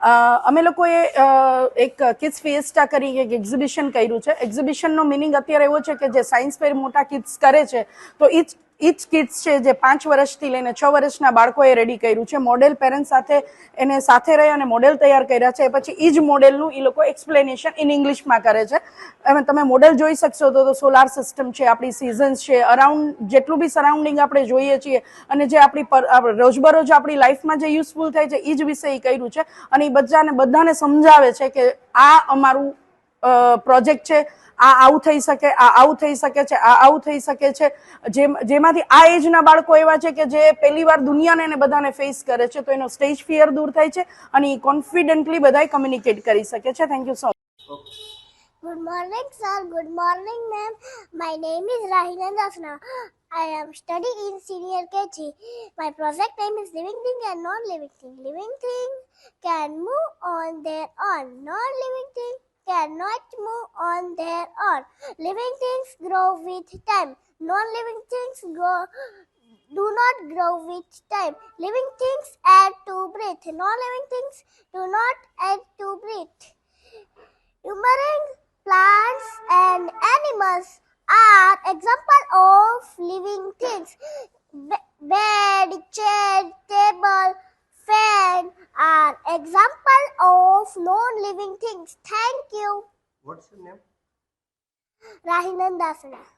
અમે લોકોએ એક કિડ્સ ફિએસ્ટા કરી, એક એક્ઝિબિશન કર્યું છે. એક્ઝિબિશનનો મિનિંગ અત્યારે એવો છે કે જે સાયન્સ ફેર મોટા કિડ્સ કરે છે, તો ઈચ ઈચ કિડ્સ છે જે પાંચ વર્ષથી લઈને છ વર્ષના બાળકોએ રેડી કર્યું છે. મોડેલ પેરેન્ટ સાથે એને સાથે રહી અને મોડેલ તૈયાર કર્યા છે. પછી એ જ મોડેલનું એ લોકો એક્સપ્લેનેશન ઇન ઇંગ્લિશમાં કરે છે. હવે તમે મોડેલ જોઈ શકશો તો સોલાર સિસ્ટમ છે, આપણી સિઝન્સ છે અરાઉન્ડ જેટલું બી સરાઉન્ડિંગ આપણે જોઈએ છીએ અને જે આપણી રોજબરોજ આપણી લાઈફમાં જે યુઝફુલ થાય છે એ જ વિશે એ કર્યું છે. અને એ બધાને બધાને સમજાવે છે કે આ અમારું પ્રોજેક્ટ છે આ આવું થઈ શકે આ આવું થઈ શકે છે આ આવું થઈ શકે છે જેમાંથી આ એજના બાળકો એવા છે કે જે પહેલી વાર દુનિયાને એને બધાને ફેસ કરે છે તો એનો સ્ટેજ ફિયર દૂર થાય છે અને એ કોન્ફિડન્ટલી બધા કમ્યુનિકેટ કરી શકે છે thank you so much Good morning, sir. Good morning, ma'am. My name is Rahina Dasna. I am studying in senior KG. My project name is Living Thing and Non-Living Thing. Living thing can move on their own. Non-living thing cannot move on their own. Living things grow with time. Non-living things grow do not grow with time. Living things add to breath. Non-living things do not add to breath. Human plants and animals are example of living things. Of non-living things. Thank you, What's your name? Rahinandasana.